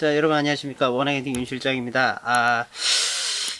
자, 여러분 안녕하십니까. 원행헤딩 윤 실장입니다. 아,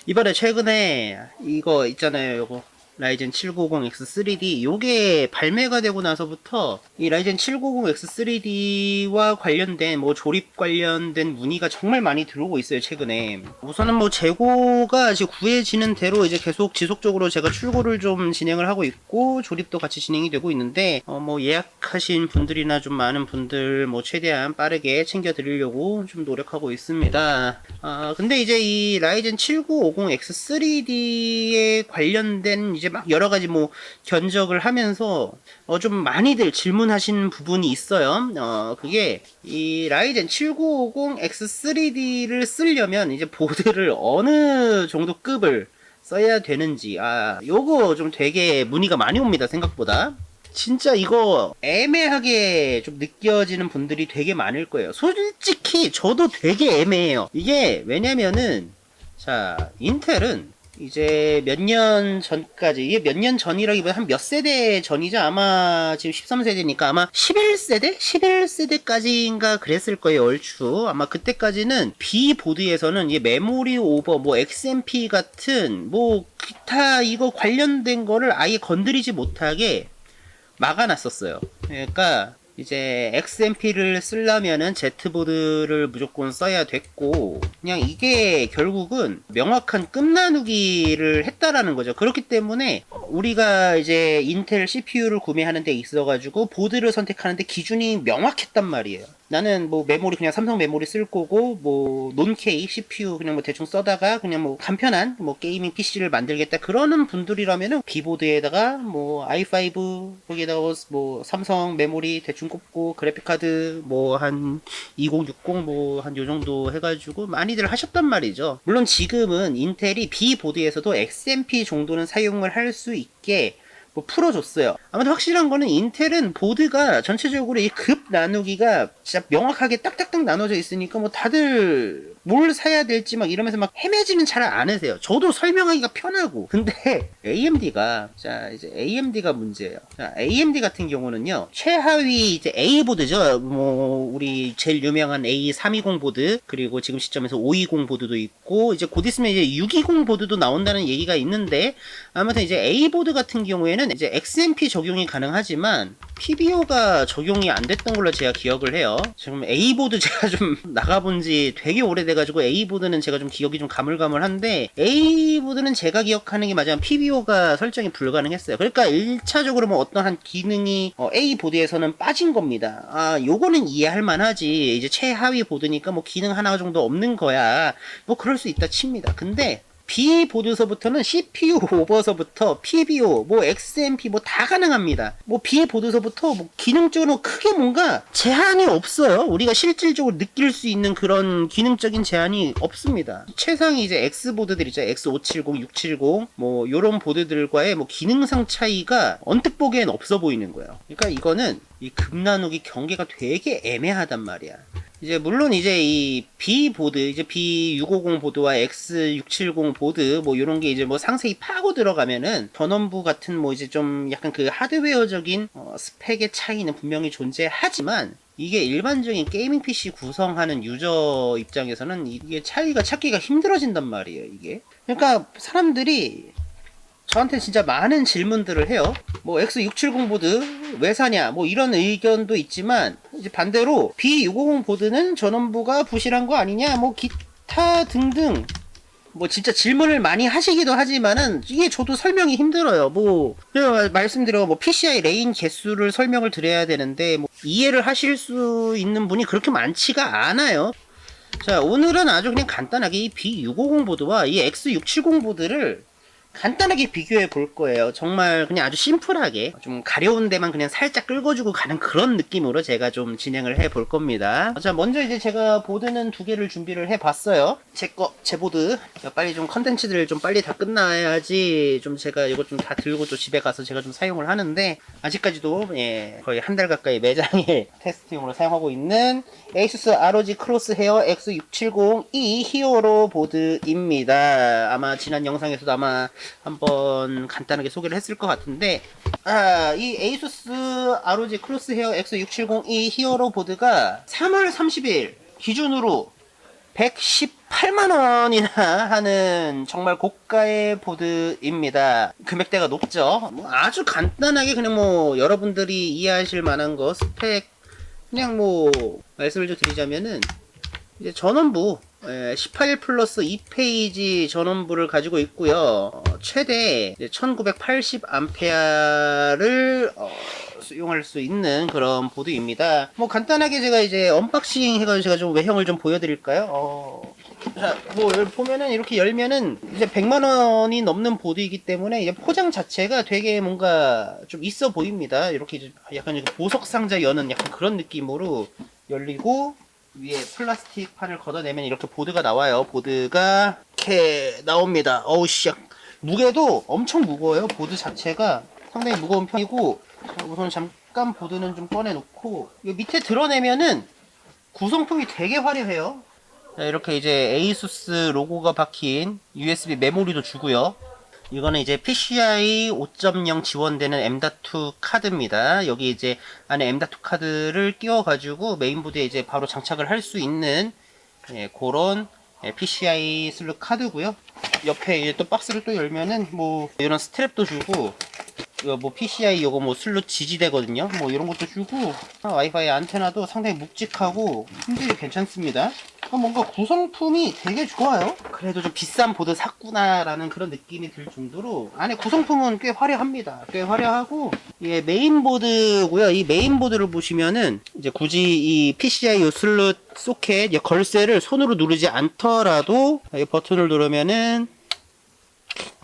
이번에 최근에 이거 있잖아요. 요거. 라이젠 790X3D 요게 발매가 되고 나서부터 이 라이젠 790X3D와 관련된 뭐 조립 관련된 문의가 정말 많이 들어오고 있어요 최근에. 우선은 뭐 재고가 이제 구해지는 대로 이제 계속 지속적으로 제가 출고를 좀 진행을 하고 있고 조립도 같이 진행이 되고 있는데 어 뭐 예약하신 분들이나 좀 많은 분들 뭐 최대한 빠르게 챙겨 드리려고 좀 노력하고 있습니다. 아 근데 이제 이 라이젠 7950X3D에 관련된 이제 막 여러 가지 뭐 견적을 하면서 어 좀 많이들 질문하신 부분이 있어요. 어 그게 이 라이젠 7950X3D를 쓰려면 이제 보드를 어느 정도 급을 써야 되는지 아 요거 좀 되게 문의가 많이 옵니다 생각보다. 진짜 이거 애매하게 좀 느껴지는 분들이 되게 많을 거예요. 솔직히 저도 되게 애매해요. 이게 왜냐면은 자 인텔은 이제 몇 년 전까지 이게 몇 년 전이라기보다 한 몇 세대 전이죠? 아마 지금 13세대니까 아마 11세대? 11세대까지인가 그랬을 거예요 얼추. 아마 그때까지는 B 보드에서는 이 메모리 오버 뭐 XMP 같은 뭐 기타 이거 관련된 거를 아예 건드리지 못하게 막아놨었어요. 그러니까 이제 XMP를 쓰려면은 Z보드를 무조건 써야 됐고 그냥 이게 결국은 명확한 끝나누기를 했다라는 거죠. 그렇기 때문에 우리가 이제 인텔 CPU를 구매하는 데 있어 가지고 보드를 선택하는데 기준이 명확했단 말이에요. 나는 뭐 메모리 그냥 삼성 메모리 쓸 거고 뭐 논케이 CPU 그냥 뭐 대충 써다가 그냥 뭐 간편한 뭐 게이밍 PC를 만들겠다 그러는 분들이라면은 비보드에다가 뭐 i5 거기에다가 뭐 삼성 메모리 대충 꼽고 그래픽 카드 뭐 한 2060 뭐 한 요 정도 해가지고 많이들 하셨단 말이죠. 물론 지금은 인텔이 비보드에서도 XMP 정도는 사용을 할 수 있게 뭐 풀어줬어요. 아무튼 확실한 거는 인텔은 보드가 전체적으로 이 급 나누기가 진짜 명확하게 딱딱딱 나눠져 있으니까 뭐 다들 뭘 사야 될지 막 이러면서 막 헤매지는 잘 않으세요. 저도 설명하기가 편하고. 근데 AMD가 자 이제 AMD가 문제예요. 자, AMD 같은 경우는요 최하위 이제 A 보드죠. 뭐 우리 제일 유명한 A320 보드 그리고 지금 시점에서 520 보드도 있고 이제 곧 있으면 이제 620 보드도 나온다는 얘기가 있는데 아무튼 이제 A 보드 같은 경우에는 이제 XMP 적용이 가능하지만 PBO가 적용이 안 됐던 걸로 제가 기억을 해요. 지금 A 보드 제가 좀 나가본 지 되게 오래 돼가지고 A 보드는 제가 좀 기억이 좀 가물가물한데 A 보드는 제가 기억하는 게 맞으면 PBO가 설정이 불가능했어요. 그러니까 1차적으로 뭐 어떤 한 기능이 어, A 보드에서는 빠진 겁니다. 아, 요거는 이해할 만하지. 이제 최하위 보드니까 뭐 기능 하나 정도 없는 거야. 뭐 그럴 수 있다 칩니다. 근데 B 보드서부터는 CPU 오버서부터 PBO, 뭐 XMP 뭐 다 가능합니다. 뭐 B 보드서부터 뭐 기능적으로 크게 뭔가 제한이 없어요. 우리가 실질적으로 느낄 수 있는 그런 기능적인 제한이 없습니다. 최상위 이제 X 보드들 있죠. X570, 670, 뭐 요런 보드들과의 뭐 기능상 차이가 언뜻 보기엔 없어 보이는 거예요. 그러니까 이거는 이 급나누기 경계가 되게 애매하단 말이야. 이제 물론 이제 이 B 보드 이제 B650 보드와 X670 보드 뭐 이런 게 이제 뭐 상세히 파고 들어가면은 전원부 같은 뭐 이제 좀 약간 그 하드웨어적인 어, 스펙의 차이는 분명히 존재하지만 이게 일반적인 게이밍 PC 구성하는 유저 입장에서는 이게 차이가 찾기가 힘들어진단 말이에요 이게. 그러니까 사람들이 저한테 진짜 많은 질문들을 해요. 뭐 X670 보드 왜 사냐? 뭐 이런 의견도 있지만 이제 반대로 B650 보드는 전원부가 부실한 거 아니냐? 뭐 기타 등등 뭐 진짜 질문을 많이 하시기도 하지만은 이게 저도 설명이 힘들어요. 뭐 말씀드려 뭐 PCI 레인 개수를 설명을 드려야 되는데 뭐 이해를 하실 수 있는 분이 그렇게 많지가 않아요. 자 오늘은 아주 그냥 간단하게 이 B650 보드와 이 X670 보드를 간단하게 비교해 볼 거예요. 정말 그냥 아주 심플하게 좀 가려운 데만 그냥 살짝 끌어주고 가는 그런 느낌으로 제가 좀 진행을 해 볼 겁니다. 자, 먼저 이제 제가 보드는 두 개를 준비를 해 봤어요. 제 거, 제 보드. 빨리 좀 컨텐츠들 좀 빨리 다 끝나야지 좀 제가 이거 좀 다 들고 또 집에 가서 제가 좀 사용을 하는데 아직까지도 예, 거의 한 달 가까이 매장에 테스트용으로 사용하고 있는 ASUS ROG 크로스 헤어 X670E 히어로 보드입니다. 아마 지난 영상에서도 아마 한번 간단하게 소개를 했을 것 같은데 아, 이 ASUS ROG 크로스 헤어 X670E 히어로 보드가 3월 30일 기준으로 118만 원이나 하는 정말 고가의 보드입니다. 금액대가 높죠. 뭐 아주 간단하게 그냥 뭐 여러분들이 이해하실 만한 거 스펙 그냥 뭐 말씀을 좀 드리자면은 이제 전원부 예, 18 플러스 2페이지 전원부를 가지고 있고요. 어, 최대 1980암페어를 어, 수용할 수 있는 그런 보드입니다. 뭐 간단하게 제가 이제 언박싱 해가지고 제가 좀 외형을 좀 보여드릴까요? 어, 자, 뭐 보면은 이렇게 열면은 이제 100만 원이 넘는 보드이기 때문에 이제 포장 자체가 되게 뭔가 좀 있어 보입니다. 이렇게 이제 약간 보석 상자 여는 약간 그런 느낌으로 열리고 위에 플라스틱 판을 걷어내면 이렇게 보드가 나와요. 보드가 이렇게 나옵니다. 어우 씨. 무게도 엄청 무거워요. 보드 자체가 상당히 무거운 편이고 자, 우선 잠깐 보드는 좀 꺼내 놓고 이 밑에 드러내면은 구성품이 되게 화려해요. 자, 이렇게 이제 에이수스 로고가 박힌 USB 메모리도 주고요. 이거는 이제 PCI 5.0 지원되는 M.2 카드입니다. 여기 이제 안에 M.2 카드를 끼워가지고 메인보드에 이제 바로 장착을 할 수 있는 예, 그런 예, PCI 슬롯 카드고요. 옆에 이제 또 박스를 또 열면은 뭐 이런 스트랩도 주고 뭐 PCI 요거 뭐 슬롯 지지대거든요. 뭐 이런 것도 주고 아, 와이파이 안테나도 상당히 묵직하고 품질이 괜찮습니다. 어, 뭔가 구성품이 되게 좋아요. 그래도 좀 비싼 보드 샀구나라는 그런 느낌이 들 정도로 안에 구성품은 꽤 화려합니다. 꽤 화려하고 예, 메인보드고요. 이 메인보드를 보시면은 이제 굳이 이 PCI 요 슬롯 소켓 이 걸쇠를 손으로 누르지 않더라도 이 버튼을 누르면은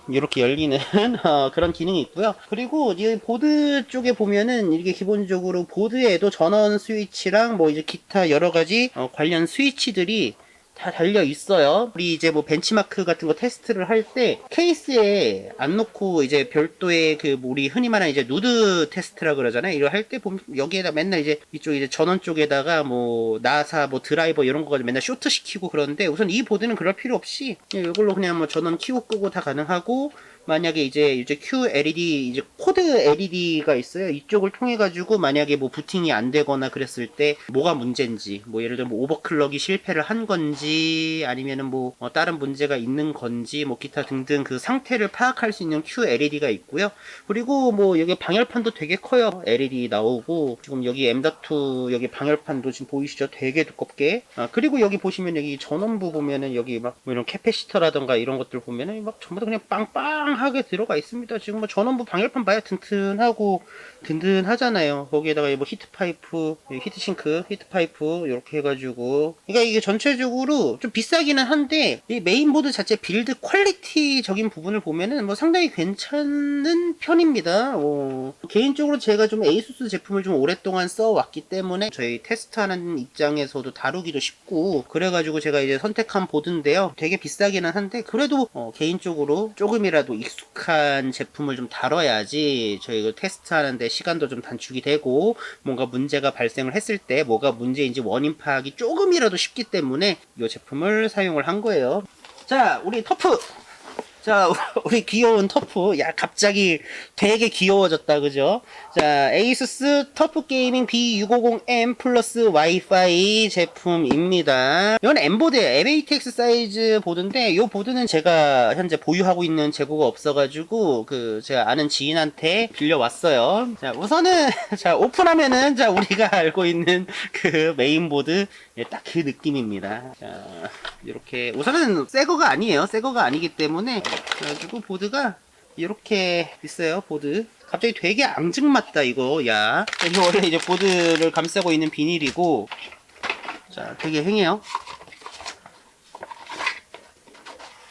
이렇게 열리는 어, 그런 기능이 있고요. 그리고 이 보드 쪽에 보면은 이게 기본적으로 보드에도 전원 스위치랑 뭐 이제 기타 여러 가지 어, 관련 스위치들이 다 달려 있어요. 우리 이제 뭐 벤치마크 같은 거 테스트를 할 때 케이스에 안 놓고 이제 별도의 그 뭐 우리 흔히 말하는 이제 누드 테스트라 그러잖아요. 이거 할 때 보면 여기에다 맨날 이제 이쪽 이제 전원 쪽에다가 뭐 나사 뭐 드라이버 이런 거 가지고 맨날 쇼트 시키고 그러는데 우선 이 보드는 그럴 필요 없이 이걸로 그냥 뭐 전원 키고 끄고 다 가능하고 만약에 이제 이제 QLED 이제 코드 LED가 있어요. 이쪽을 통해 가지고 만약에 뭐 부팅이 안 되거나 그랬을 때 뭐가 문제인지 뭐 예를 들어 뭐 오버클럭이 실패를 한 건지 아니면은 뭐 어, 다른 문제가 있는 건지 뭐 기타 등등 그 상태를 파악할 수 있는 QLED가 있고요. 그리고 뭐 여기 방열판도 되게 커요. LED 나오고 지금 여기 M.2 여기 방열판도 지금 보이시죠? 되게 두껍게. 아, 그리고 여기 보시면 여기 전원부 보면은 여기 막 뭐 이런 캐패시터라던가 이런 것들 보면은 막 전부 다 그냥 빵빵 하게 들어가 있습니다. 지금 뭐 전원부 방열판 봐야 튼튼하고 든든하잖아요. 거기에다가 뭐 히트 파이프, 히트 싱크, 히트 파이프 이렇게 해가지고 그러니까 이게 전체적으로 좀 비싸기는 한데 이 메인보드 자체 빌드 퀄리티적인 부분을 보면은 뭐 상당히 괜찮은 편입니다. 어, 개인적으로 제가 좀 에이수스 제품을 좀 오랫동안 써왔기 때문에 저희 테스트하는 입장에서도 다루기도 쉽고 그래가지고 제가 이제 선택한 보드인데요. 되게 비싸기는 한데 그래도 어, 개인적으로 조금이라도 익숙한 제품을 좀 다뤄야지 저희가 테스트하는데 시간도 좀 단축이 되고 뭔가 문제가 발생을 했을 때 뭐가 문제인지 원인 파악이 조금이라도 쉽기 때문에 이 제품을 사용을 한 거예요. 자, 우리 터프 자, 우리 귀여운 터프. 야, 갑자기 되게 귀여워졌다, 그죠? 자, 에이수스 터프 게이밍 B650M 플러스 와이파이 제품입니다. 이건 M보드예요. MATX 사이즈 보드인데, 이 보드는 제가 현재 보유하고 있는 재고가 없어가지고, 그, 제가 아는 지인한테 빌려왔어요. 자, 우선은, 자, 오픈하면은, 자, 우리가 알고 있는 그 메인보드, 예, 딱 그 느낌입니다. 자, 이렇게, 우선은 새 거가 아니에요. 새 거가 아니기 때문에, 그래가지고 보드가 이렇게 있어요 보드. 갑자기 되게 앙증맞다 이거. 야. 이게 원래 이제 보드를 감싸고 있는 비닐이고. 자 되게 행해요.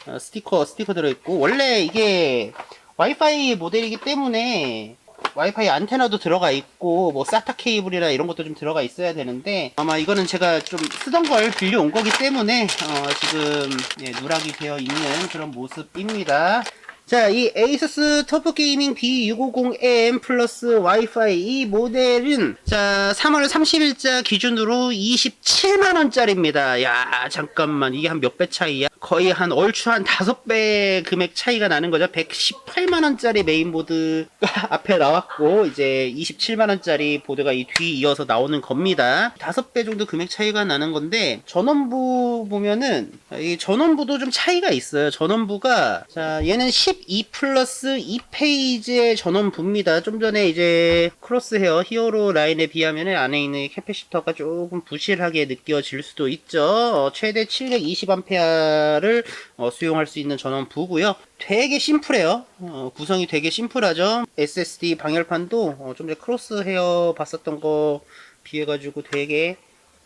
아, 스티커 스티커 들어있고. 원래 이게 와이파이 모델이기 때문에 와이파이 안테나도 들어가 있고 뭐 사타 케이블이나 이런 것도 좀 들어가 있어야 되는데 아마 이거는 제가 좀 쓰던 걸 빌려 온 거기 때문에 어, 지금 예, 누락이 되어 있는 그런 모습입니다. 자, 이 에이서스 터프 게이밍 B650M 플러스 와이파이 이 모델은 자, 3월 30일자 기준으로 27만원짜리입니다. 야, 잠깐만. 이게 한 몇 배 차이야? 거의 한 얼추 한 5배 금액 차이가 나는 거죠. 118만원짜리 메인보드가 앞에 나왔고, 이제 27만원짜리 보드가 이 뒤 이어서 나오는 겁니다. 5배 정도 금액 차이가 나는 건데, 전원부 보면은, 이 전원부도 좀 차이가 있어요. 전원부가, 자, 얘는 12 플러스 2페이지의 전원부입니다. 좀 전에 이제 크로스헤어 히어로 라인에 비하면 안에 있는 캐패시터가 조금 부실하게 느껴질 수도 있죠. 어, 최대 720A를 어, 수용할 수 있는 전원부고요. 되게 심플해요. 어, 구성이 되게 심플하죠. SSD 방열판도 어, 좀 전에 크로스헤어 봤었던 거 비해가지고 되게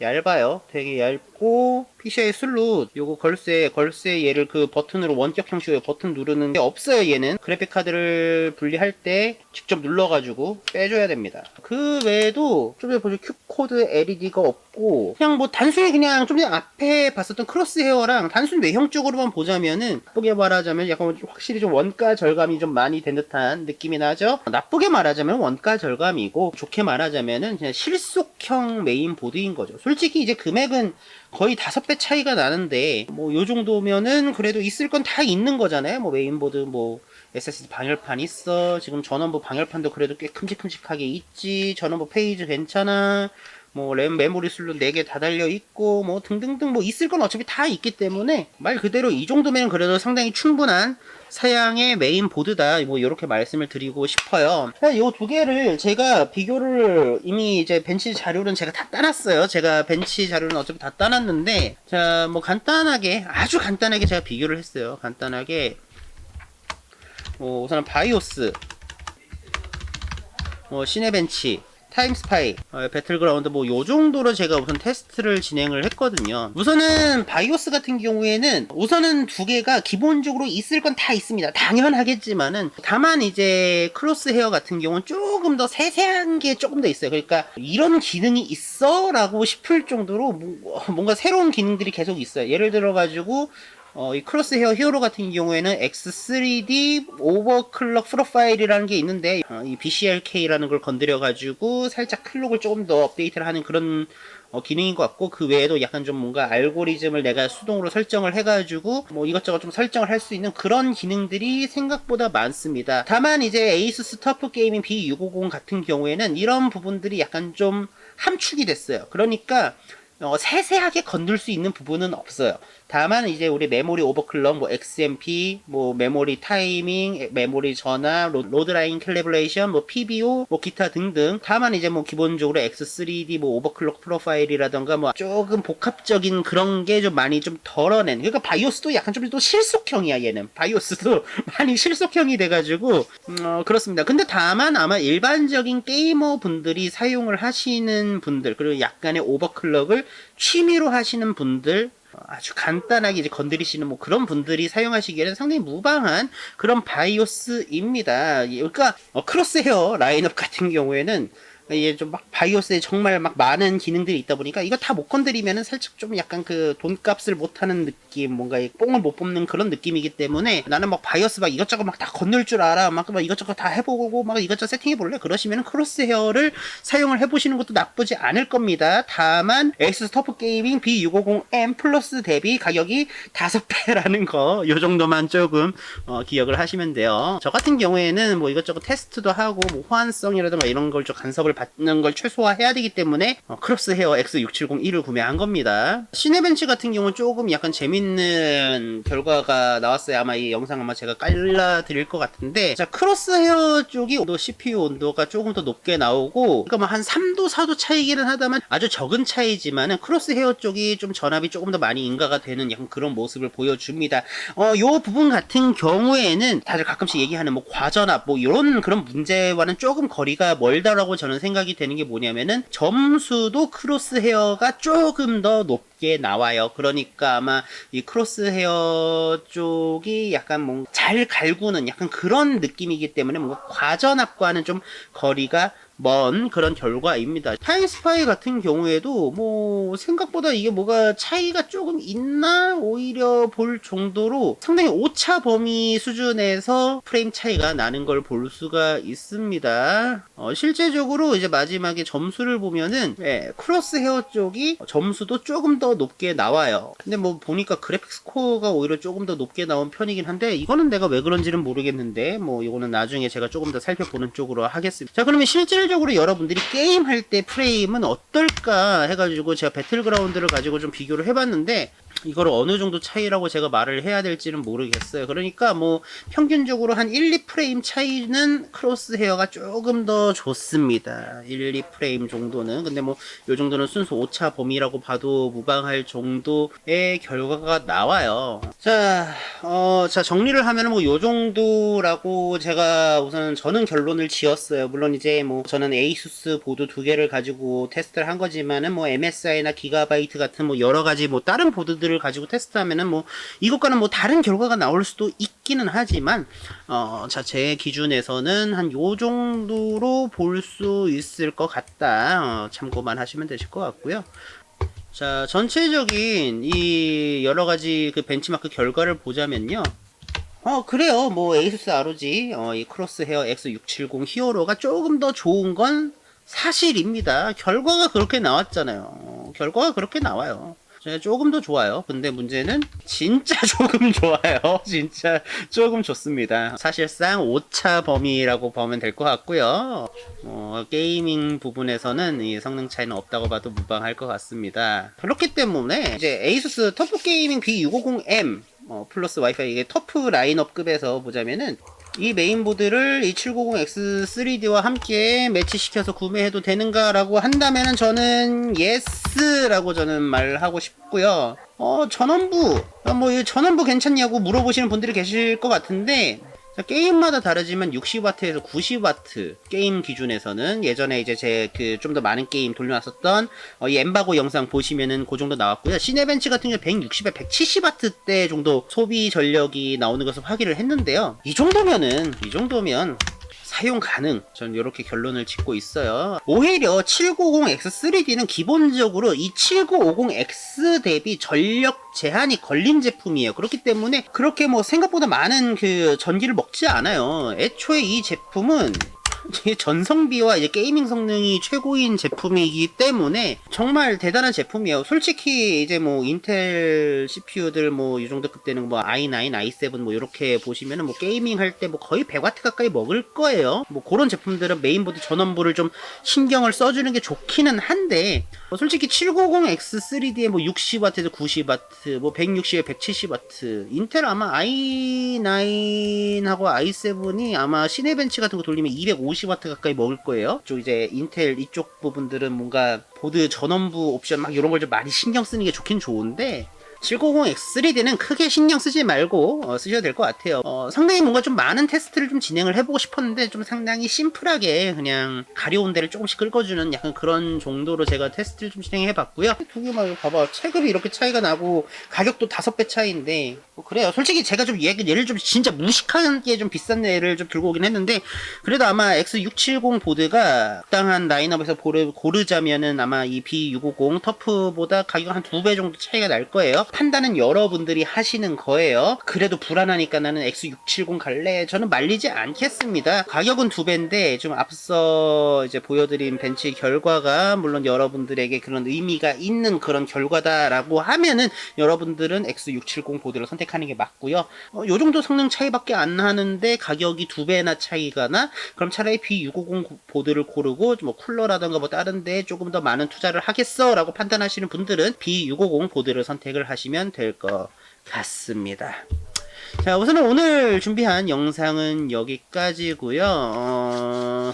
얇아요. 되게 얇고 PCI 슬롯 요거 걸쇠 걸쇠 얘를 그 버튼으로 원격 형식으로 버튼 누르는 게 없어요. 얘는 그래픽 카드를 분리할 때 직접 눌러가지고 빼줘야 됩니다. 그 외에도 좀 전에 보죠 큐 코드 LED가 없고 그냥 뭐 단순히 그냥 좀 전에 앞에 봤었던 크로스 헤어랑 단순 외형적으로만 보자면은 나쁘게 말하자면 약간 확실히 좀 원가 절감이 좀 많이 된 듯한 느낌이 나죠. 나쁘게 말하자면 원가 절감이고 좋게 말하자면은 그냥 실속형 메인 보드인 거죠. 솔직히 이제 금액은 거의 다섯 배 차이가 나는데 뭐 요 정도면은 그래도 있을 건 다 있는 거잖아요. 뭐 메인보드 뭐 SSD 방열판 있어. 지금 전원부 방열판도 그래도 꽤 큼직큼직하게 있지. 전원부 페이지 괜찮아. 뭐 램 메모리 슬롯 4개 다 달려 있고 뭐 등등등 뭐 있을 건 어차피 다 있기 때문에 말 그대로 이 정도면 그래도 상당히 충분한 사양의 메인 보드다 뭐 이렇게 말씀을 드리고 싶어요. 이 두 개를 제가 비교를 이미 이제 벤치 자료는 제가 다 따놨어요. 제가 벤치 자료는 어차피 다 따놨는데 자 뭐 간단하게 아주 간단하게 제가 비교를 했어요. 간단하게 뭐 우선 바이오스 뭐 시네벤치 타임스파이, 어, 배틀그라운드 뭐 요 정도로 제가 우선 테스트를 진행을 했거든요. 우선은 바이오스 같은 경우에는 우선은 두 개가 기본적으로 있을 건 다 있습니다. 당연하겠지만은 다만 이제 크로스 헤어 같은 경우는 조금 더 세세한 게 조금 더 있어요. 그러니까 이런 기능이 있어라고 싶을 정도로 뭐- 뭔가 새로운 기능들이 계속 있어요. 예를 들어 가지고 어, 이 크로스 헤어 히어로 같은 경우에는 X3D 오버클럭 프로파일이라는 게 있는데 어, 이 BCLK라는 걸 건드려 가지고 살짝 클록을 조금 더 업데이트를 하는 그런 어, 기능인 것 같고 그 외에도 약간 좀 뭔가 알고리즘을 내가 수동으로 설정을 해가지고 뭐 이것저것 좀 설정을 할 수 있는 그런 기능들이 생각보다 많습니다. 다만 이제 에이수스 터프 게이밍 B650 같은 경우에는 이런 부분들이 약간 좀 함축이 됐어요. 그러니까 어, 세세하게 건들 수 있는 부분은 없어요. 다만 이제 우리 메모리 오버클럭, 뭐 XMP, 뭐 메모리 타이밍, 메모리 로, 로드라인 캘리브레이션, 뭐 PBO, 뭐 기타 등등. 다만 이제 뭐 기본적으로 X3D 뭐 오버클럭 프로파일이라던가 뭐 조금 복합적인 그런 게 좀 많이 좀 덜어낸. 그러니까 바이오스도 약간 좀 또 실속형이야 얘는. 바이오스도 많이 실속형이 돼가지고 음, 어, 그렇습니다. 근데 다만 아마 일반적인 게이머 분들이 사용을 하시는 분들 그리고 약간의 오버클럭을 취미로 하시는 분들 아주 간단하게 이제 건드리시는 뭐 그런 분들이 사용하시기에는 상당히 무방한 그런 바이오스입니다. 그러니까 어, 크로스 헤어 라인업 같은 경우에는 이게 좀 막 바이오스에 정말 막 많은 기능들이 있다 보니까 이거 다 못 건드리면은 살짝 좀 약간 그 돈값을 못하는 느낌, 뭔가 이 뽕을 못 뽑는 그런 느낌이기 때문에 나는 막 바이오스 막 이것저것 막 다 건들 줄 알아, 막, 막 이것저것 다 해보고 막 이것저것 세팅해 볼래? 그러시면은 크로스 헤어를 사용을 해보시는 것도 나쁘지 않을 겁니다. 다만 엑스 터프 게이밍 B650M 플러스 대비 가격이 5배라는 거, 요 정도만 조금 어, 기억을 하시면 돼요. 저 같은 경우에는 뭐 이것저것 테스트도 하고 뭐 호환성이라든가 이런 걸 좀 간섭을 받는 걸 최소화해야 되기 때문에 어, 크로스 헤어 X670E를 구매한 겁니다. 시네벤치 같은 경우는 조금 약간 재밌는 결과가 나왔어요. 아마 이 영상 아마 제가 깔라 드릴 것 같은데 자 크로스 헤어 쪽이 온도 CPU 온도가 조금 더 높게 나오고 그러니까 뭐 한 3도 4도 차이기는 하다만 아주 적은 차이지만은 크로스 헤어 쪽이 좀 전압이 조금 더 많이 인가가 되는 약간 그런 모습을 보여줍니다. 어, 요 부분 같은 경우에는 다들 가끔씩 얘기하는 뭐 과전압 뭐 이런 그런 문제와는 조금 거리가 멀다라고 저는 생각 이 되는 게 뭐냐면은 점수도 크로스 헤어가 조금 더높 높게 나와요. 그러니까 아마 이 크로스 헤어 쪽이 약간 뭔 잘 갈구는 약간 그런 느낌이기 때문에 뭔가 과전압과는 좀 거리가 먼 그런 결과입니다. 타임스파이 같은 경우에도 뭐 생각보다 이게 뭐가 차이가 조금 있나 오히려 볼 정도로 상당히 오차 범위 수준에서 프레임 차이가 나는 걸 볼 수가 있습니다. 어, 실제적으로 이제 마지막에 점수를 보면은 예, 크로스 헤어 쪽이 점수도 조금 더 높게 나와요. 근데 뭐 보니까 그래픽 스코어가 오히려 조금 더 높게 나온 편이긴 한데 이거는 내가 왜 그런지는 모르겠는데 뭐 이거는 나중에 제가 조금 더 살펴보는 쪽으로 하겠습니다. 자 그러면 실질 적으로 여러분들이 게임할 때 프레임은 어떨까 해가지고 제가 배틀그라운드를 가지고 좀 비교를 해봤는데 이거를 어느 정도 차이라고 제가 말을 해야 될지는 모르겠어요. 그러니까 뭐 평균적으로 한 1, 2프레임 차이는 크로스 헤어가 조금 더 좋습니다. 1, 2프레임 정도는. 근데 뭐 요 정도는 순수 오차 범위라고 봐도 무방할 정도의 결과가 나와요. 자, 어, 자 정리를 하면은 뭐 요 정도라고 제가 우선 저는 결론을 지었어요. 물론 이제 뭐 저는 에이수스 보드 두 개를 가지고 테스트를 한 거지만은 뭐 MSI나 기가바이트 같은 뭐 여러 가지 뭐 다른 보드들 을 가지고 테스트하면은 뭐 이것과는 뭐 다른 결과가 나올 수도 있기는 하지만 어, 자, 제 기준에서는 한 요 정도로 볼 수 있을 것 같다. 어, 참고만 하시면 되실 것 같고요. 자, 전체적인 이 여러 가지 그 벤치마크 결과를 보자면요. 어, 그래요. 뭐, 에이수스 ROG, 어, 이 크로스 헤어 X670 히어로가 조금 더 좋은 건 사실입니다. 결과가 그렇게 나왔잖아요. 어, 결과가 그렇게 나와요. 자, 조금 더 좋아요. 근데 문제는 진짜 조금 좋아요. 진짜 조금 좋습니다. 사실상 오차 범위라고 보면 될 것 같고요. 어, 게이밍 부분에서는 이 성능 차이는 없다고 봐도 무방할 것 같습니다. 그렇기 때문에 이제 에이수스 터프 게이밍 B650M 어, 플러스 와이파이 이게 터프 라인업급에서 보자면은 이 메인보드를 이 790X3D와 함께 매치시켜서 구매해도 되는가라고 한다면은 저는 예스라고 저는 말하고 싶고요. 어 전원부 뭐 이 전원부 괜찮냐고 물어보시는 분들이 계실 것 같은데 자, 게임마다 다르지만 60W에서 90W 게임 기준에서는 예전에 이제 제 그 좀 더 많은 게임 돌려놨었던 어, 이 엠바고 영상 보시면은 그 정도 나왔고요. 시네벤치 같은 경우 160에 170W 대 정도 소비 전력이 나오는 것을 확인을 했는데요. 이 정도면은 이 정도면 사용 가능. 저는 이렇게 결론을 짓고 있어요. 오히려 790X3D는 기본적으로 이 7950X 대비 전력 제한이 걸린 제품이에요. 그렇기 때문에 그렇게 뭐 생각보다 많은 그 전기를 먹지 않아요. 애초에 이 제품은 전성비와 이제 게이밍 성능이 최고인 제품이기 때문에 정말 대단한 제품이에요. 솔직히 이제 뭐 인텔 CPU들 뭐 이 정도 그때는 뭐 i9, i7 뭐 이렇게 보시면은 뭐 게이밍 할 때 뭐 거의 100W 가까이 먹을 거예요. 뭐 그런 제품들은 메인보드 전원부를 좀 신경을 써주는 게 좋기는 한데 뭐 솔직히 790X3D에 뭐 60W에서 90W, 뭐 160에 170W, 인텔 아마 i9하고 i7이 아마 시네벤치 같은 거 돌리면 250W 가까이 먹을 거예요. 쪽 이제 인텔 이쪽 부분들은 뭔가 보드 전원부 옵션 막 이런 걸 좀 많이 신경 쓰는 게 좋긴 좋은데 790X3D는 크게 신경 쓰지 말고 어, 쓰셔도 될 것 같아요. 어, 상당히 뭔가 좀 많은 테스트를 좀 진행을 해보고 싶었는데 좀 상당히 심플하게 그냥 가려운 데를 조금씩 긁어주는 약간 그런 정도로 제가 테스트를 좀 진행해봤고요. 두 개만 봐봐 체급이 이렇게 차이가 나고 가격도 다섯 배 차이인데 뭐 그래요. 솔직히 제가 좀 얘, 얘를 좀 진짜 무식하게 좀 비싼 애를 좀 들고 오긴 했는데 그래도 아마 X670 보드가 적당한 라인업에서 고르, 고르자면은 아마 이 B650 터프보다 가격 한 두 배 정도 차이가 날 거예요. 판단은 여러분들이 하시는 거예요. 그래도 불안하니까 나는 X670 갈래. 저는 말리지 않겠습니다. 가격은 두 배인데 좀 앞서 이제 보여드린 벤치 결과가 물론 여러분들에게 그런 의미가 있는 그런 결과다라고 하면은 여러분들은 X670 보드를 선택하는 게 맞고요. 어, 요 정도 성능 차이밖에 안 나는데 가격이 두 배나 차이가 나? 그럼 차라리 B650 보드를 고르고 뭐 쿨러라던가 뭐 다른 데 조금 더 많은 투자를 하겠어라고 판단하시는 분들은 B650 보드를 선택을 하시 면 될 것 같습니다. 자, 우선은 오늘 준비한 영상은 여기까지고요. 어, 어,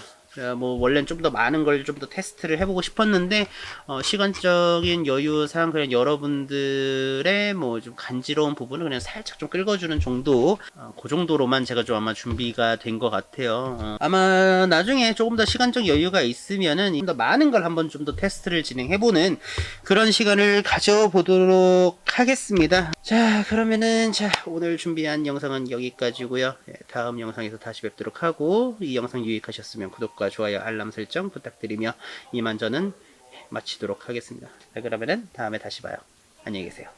뭐 원래는 좀 더 많은 걸 좀 더 테스트를 해보고 싶었는데 어, 시간적인 여유상 그냥 여러분들의 뭐 좀 간지러운 부분을 그냥 살짝 좀 긁어주는 정도 어, 그 정도로만 제가 좀 아마 준비가 된 것 같아요. 어, 아마 나중에 조금 더 시간적 여유가 있으면은 좀 더 많은 걸 한번 좀 더 테스트를 진행해보는 그런 시간을 가져보도록 하겠습니다. 자 그러면은 자 오늘 준비한 영상은 여기까지고요. 예, 다음 영상에서 다시 뵙도록 하고 이 영상 유익하셨으면 구독과 구독과 좋아요, 알람 설정 부탁드리며 이만 저는 마치도록 하겠습니다. 네, 그러면은 다음에 다시 봐요. 안녕히 계세요.